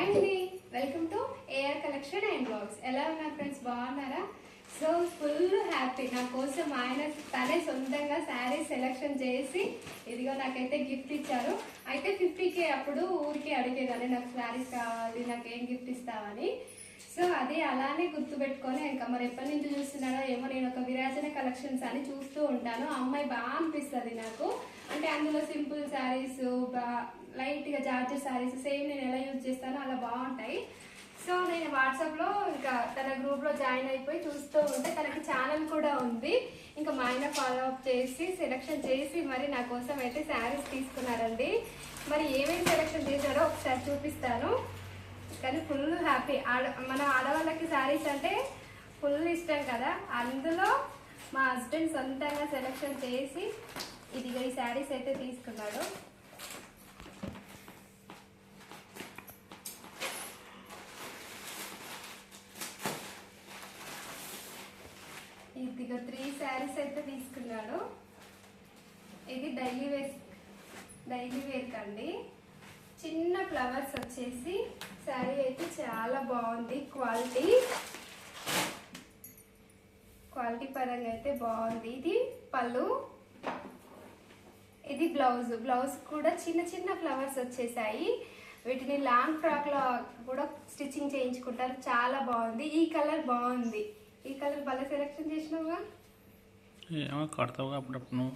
Hi అండి welcome to AR collection and blogs ఎలా ఉన్నారు ఫ్రెండ్స్ బాగున్నారా? సో ఫుల్ హ్యాపీ నా కోసం ఆయన తనే సొంతంగా శారీ సెలెక్షన్ చేసి ఇదిగో నాకైతే గిఫ్ట్ ఇచ్చారు. అయితే ఫిఫ్టీకే అప్పుడు ఊరికే అడిగేదాన్ని నాకు శారీస్ కావాలి నాకు ఏం గిఫ్ట్ ఇస్తావని. సో అది అలానే గుర్తుపెట్టుకొని ఇంకా మరి ఎప్పటి నుంచి చూస్తున్నాడో ఏమో నేను ఒక విరాజన కలెక్షన్స్ అని చూస్తూ ఉంటాను. ఆ అమ్మాయి బాగా అనిపిస్తుంది నాకు. అంటే అందులో సింపుల్ శారీస్ లైట్గా జార్జెట్ శారీస్ సేమ్ నేను ఎలా యూజ్ చేస్తానో అలా బాగుంటాయి. సో నేను వాట్సాప్లో ఇంకా తన గ్రూప్లో జాయిన్ అయిపోయి చూస్తూ ఉంటే తనకి ఛానల్ కూడా ఉంది. ఇంకా మా ఆయన ఫాలో అప్ చేసి సెలెక్షన్ చేసి మరి నా కోసం అయితే శారీస్ తీసుకున్నారండి. మరి ఏమేమి సెలెక్షన్ చేశారో ఒకసారి చూపిస్తాను. కానీ ఫుల్ హ్యాపీ. ఆడ మన ఆడవాళ్ళకి శారీస్ అంటే ఫుల్ ఇష్టం కదా. అందులో మా హస్బెండ్ సొంతంగా సెలెక్షన్ చేసి ఇదిగో ఈ శారీస్ అయితే తీసుకున్నాడు. ఇదిగో త్రీ శారీస్ అయితే తీసుకున్నాడు. ఇది డైలీ వేర్ డైలీ వేర్క్ అండి చిన్న ఫ్లవర్స్ వచ్చేసి శారీ అయితే చాలా బాగుంది. క్వాలిటీ క్వాలిటీ పరంగా అయితే బాగుంది. ఇది పళ్ళు ఇది బ్లౌజ్. బ్లౌజ్ కూడా చిన్న చిన్న ఫ్లవర్స్ వచ్చేసాయి. వీటిని లాంగ్ ఫ్రాక్లో కూడా స్టిచ్చింగ్ చేయించుకుంటారు. చాలా బాగుంది. ఈ కలర్ బాగుంది. ఈ కలర్ భలే సెలెక్షన్ చేసినావుగా. ఏమో అప్పుడప్పుడు నువ్వు.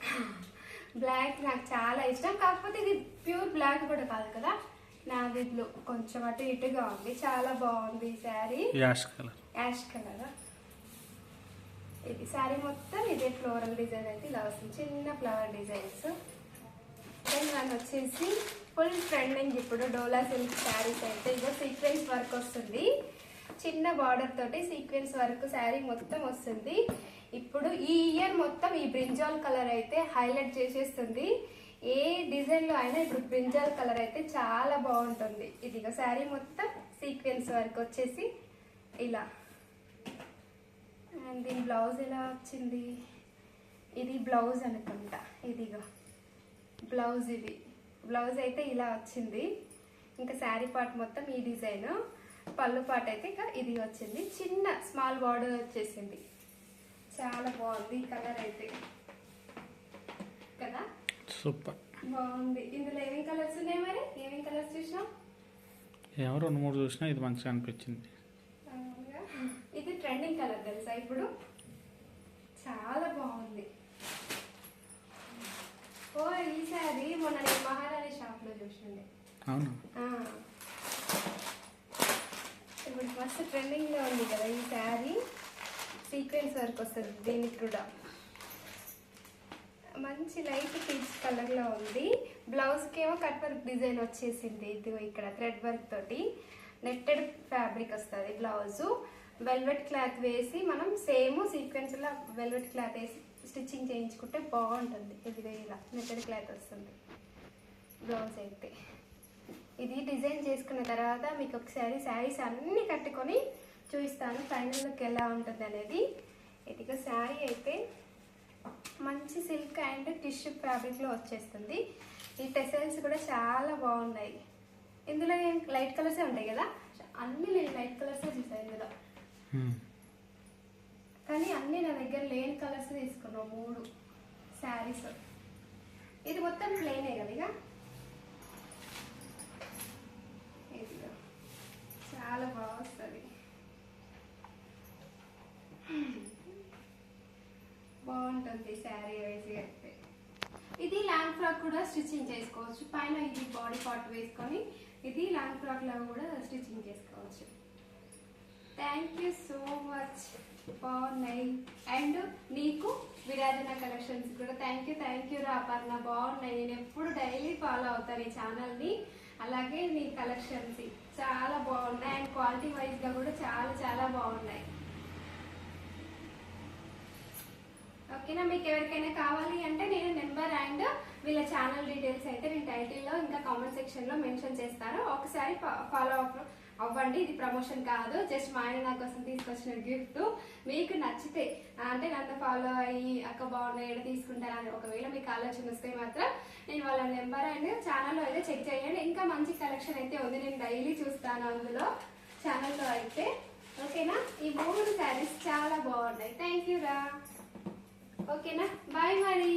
బ్లాక్ నాకు చాలా ఇష్టం. కాకపోతే ఇది ప్యూర్ బ్లాక్ కూడా కాదు కదా. నాది బ్లూ కొంచెం అటు ఇటుగా ఉంది. చాలా బాగుంది ఈ saree ash colour ash colour ఇది శారీ మొత్తం ఇదే ఫ్లోరల్ డిజైన్ అయితే. ఇలా వస్తుంది. చిన్న ఫ్లవర్ డిజైన్స్ దెన్ వన్ వచ్చేసి ఫుల్ ట్రెండింగ్ ఇప్పుడు డోలా సిల్క్ శారీస్ అయితే. ఇదో సీక్వెన్స్ వర్క్ వస్తుంది. చిన్న బార్డర్ తోటి సీక్వెన్స్ వరకు శారీ మొత్తం వస్తుంది. ఇప్పుడు ఈ ఇయర్ మొత్తం ఈ బ్రింజాల్ కలర్ అయితే హైలైట్ చేసేస్తుంది. ఏ డిజైన్లో అయినా ఇప్పుడు బ్రింజాల్ కలర్ అయితే చాలా బాగుంటుంది. ఇదిగో శారీ మొత్తం సీక్వెన్స్ వర్క్ వచ్చేసి ఇలా. అండ్ దీని బ్లౌజ్ ఎలా వచ్చింది? ఇది బ్లౌజ్ అనుకుంటా. ఇదిగో. బ్లౌజ్ ఇది. బ్లౌజ్ అయితే ఇలా వచ్చింది. ఇంకా శారీ పార్ట్ మొత్తం ఈ డిజైన్ పళ్ళు పార్ట్ అయితే ఇక ఇది వచ్చింది. చిన్న స్మాల్ బార్డర్ వచ్చేసింది. చాలా బాగుంది కలర్ అయితే. కదా? సూపర్. బాగుంది. ఇందులో ఏమేమి కలర్స్ ఉన్నాయి మరి? ఏమేమి కలర్స్ చూసినాం ఏమో రెండు మూడు చూసినా ఇది మంచిగా అనిపించింది? ఇది ట్రెండింగ్ కలర్ తెలుసా ఇప్పుడు? చాలా బాగుంది. ఓ ఈ సారీ మొన్న నేను మహారాణి షాప్లో చూసిండే. అవును ఆ. ఇప్పుడు మస్తు ట్రెండింగ్లో ఉంది కదా ఈ శారీ. సీక్వెన్స్ వర్క్ వస్తుంది దీనికి కూడా. మంచి లైట్ పీచ్ కలర్లో ఉంది. బ్లౌజ్ కట్ వర్క్ డిజైన్ వచ్చేసింది ఇదిగో ఇక్కడ థ్రెడ్ వర్క్ తోటి. నెట్టెడ్ ఫ్యాబ్రిక్ వస్తుంది బ్లౌజ్. వెల్వెట్ క్లాత్ వేసి మనం సేమ్ సీక్వెన్స్లో వెల్వెట్ క్లాత్ వేసి స్టిచ్చింగ్ చేయించుకుంటే బాగుంటుంది. ఇది ఇలా నెట్టెడ్ క్లాత్ వస్తుంది. బ్లౌజ్ అయితే. ఇది డిజైన్ చేసుకున్న తర్వాత మీకు ఒకసారి శారీస్ అన్ని కట్టుకొని చూపిస్తాను. ఫైనల్ లుక్ ఎలా ఉంటుంది అనేది. ఇదిగో శారీ అయితే మంచి సిల్క్ అండ్ టిష్యూ ఫ్యాబ్రిక్లో వచ్చేస్తుంది. ఈ టెసల్స్ కూడా చాలా బాగున్నాయి. ఇందులో లైట్ కలర్సే ఉంటాయి కదా? అన్ని నేను లైట్ కలర్సే చూసాను ఇందులో. హ్మ్. కానీ అన్ని నా దగ్గర లేని కలర్స్ తీసుకున్నాం మూడు శారీస్. ఇది మొత్తం ప్లేనే కదా ఇక ఇదిగో. చాలా బాగా వస్తుంది బాగుంటుంది శారీ వేసి అయితే. ఇది లాంగ్ ఫ్రాక్ కూడా స్టిచ్చింగ్ చేసుకోవచ్చు. పైన ఇది బాడీ పార్ట్ వేసుకొని ఇది లాంగ్ ఫ్రాక్ లాగా కూడా స్టిచ్చింగ్ చేసుకోవచ్చు. థ్యాంక్ యూ సో మచ్ బాగున్నాయి అండ్ నీకు విరాజన కలెక్షన్స్ కూడా థ్యాంక్ యూ థ్యాంక్ యూ రాపర్ణ బాగున్నాయి. నేను ఎప్పుడు డైలీ ఫాలో అవుతాను ఈ ఛానల్ని అలాగే నీ కలెక్షన్స్ చాలా బాగున్నాయి. అండ్ క్వాలిటీ వైజ్గా కూడా చాలా చాలా బాగున్నాయి. ఓకేనా? మీకు ఎవరికైనా కావాలి అంటే నేను నెంబర్ అండ్ వీళ్ళ ఛానల్ డీటెయిల్స్ అయితే నేను టైటిల్లో ఇంకా కామెంట్ సెక్షన్లో మెన్షన్ చేస్తాను. ఒకసారి ఫాలో అప్ అవ్వండి. ఇది ప్రమోషన్ కాదు. జస్ట్ మా ఆయన నా కోసం తీసుకొచ్చిన గిఫ్ట్. మీకు నచ్చితే అంటే నన్ను ఫాలో అయ్యి అక్క బాగున్నాయి ఏడ తీసుకుంటారని ఒకవేళ మీకు ఆలోచన వస్తే మాత్రం నేను వాళ్ళ నెంబర్ అండ్ ఛానల్లో అయితే చెక్ చేయండి. ఇంకా మంచి కలెక్షన్ అయితే ఉంది. నేను డైలీ చూస్తాను అందులో ఛానల్లో అయితే. ఓకేనా? ఈ మూడు శారీస్ చాలా బాగున్నాయి. థ్యాంక్ యూ రా. ఓకేనా? బాయ్ మరి.